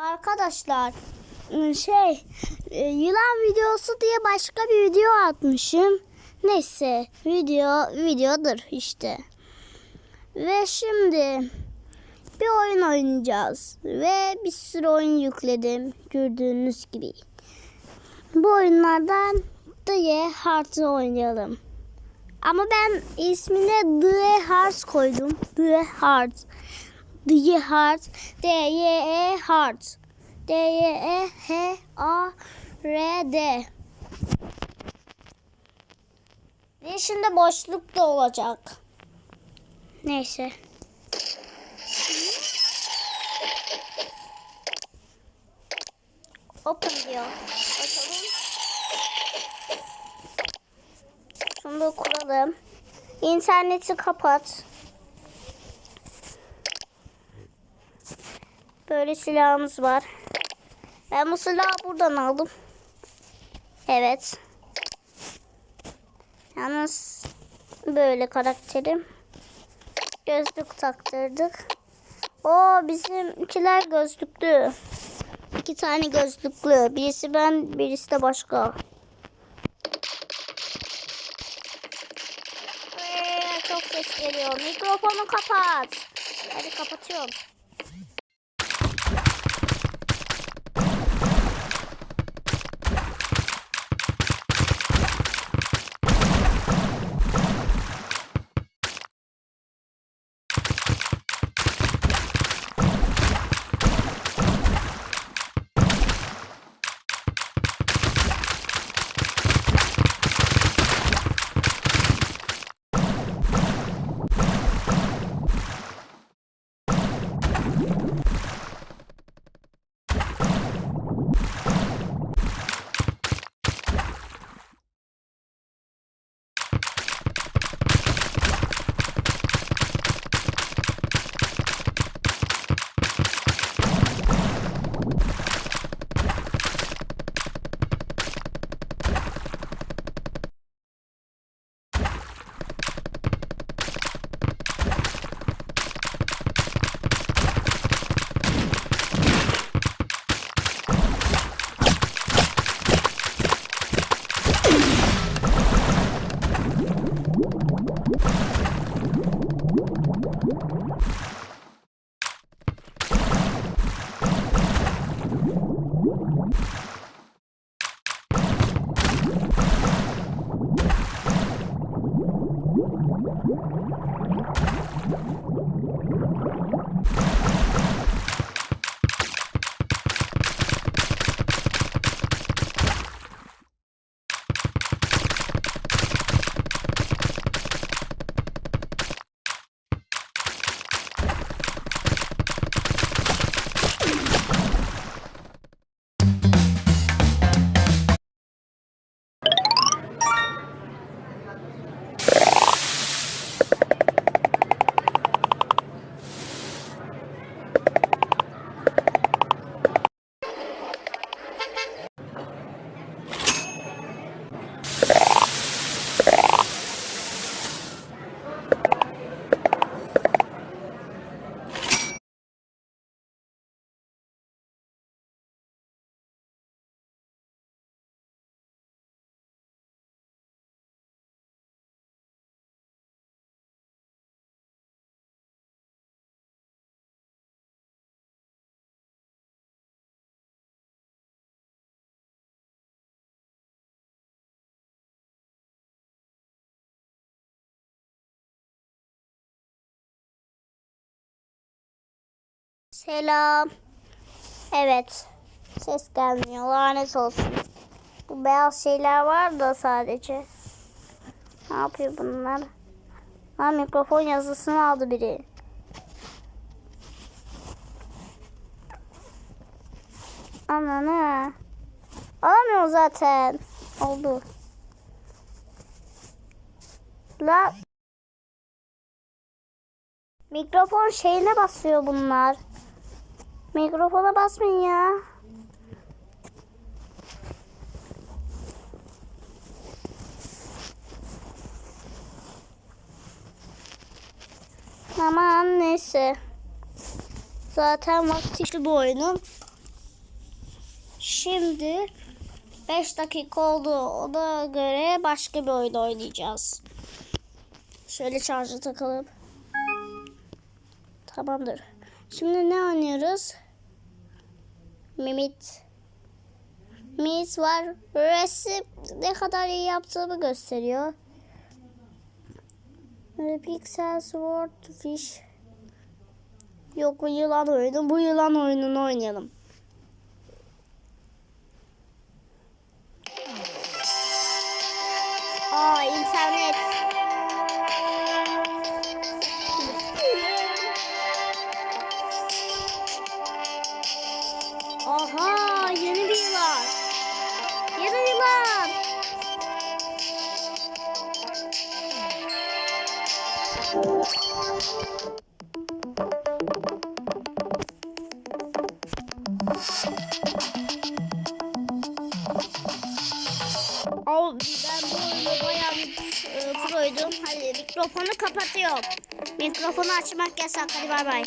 Arkadaşlar şey e, yılan videosu diye başka bir video atmışım. Neyse video videodur işte. Ve şimdi bir oyun oynayacağız. Ve bir sürü oyun yükledim. Gördüğünüz gibi. Bu oyunlardan The Heart'ı oynayalım. Ama ben ismine The Heart koydum. The Heart. The Heart. D-Y-E Heart. D-Y-E-H-A-R-D. Ve şimdi boşluk da olacak. Neyse. Open diyor. Açalım. Da kuralım. İnterneti kapat. Böyle silahımız var. Ben bu silahı buradan aldım. Evet. Yalnız böyle karakterim. Gözlük taktırdık. O bizimkiler gözlüklü. İki tane gözlüklü. Birisi ben, birisi de başka. Çok ses geliyor. Mikrofonu kapat. Hadi kapatıyorum. Selam. Evet. Ses gelmiyor. Lanet olsun. Bu beyaz şeyler var da sadece. Ne yapıyor bunlar? Ha mikrofon yazısını aldı biri. Ananı. Alamıyor zaten. Oldu. La. Mikrofon şeyine basıyor bunlar. Mikrofona basmayın ya. Aman neyse. Zaten vakti bu oyunun. Şimdi 5 dakika oldu. Ona göre başka bir oyun oynayacağız. Şöyle şarjı takalım. Tamamdır. Şimdi ne oynuyoruz? Mimit. Mimit var. Resim ne kadar iyi yaptığımı gösteriyor. Pixel Sword Fish. Yok bu yılan oyunu. Bu yılan oyununu oynayalım. Aa internet. Aha yeni bir yılan. Yeni yılan. Ben bu oyunda bayağı bir e, proydum. Hadi mikrofonu kapatıyorum. Mikrofonu açmak yasak. Hadi bay bay.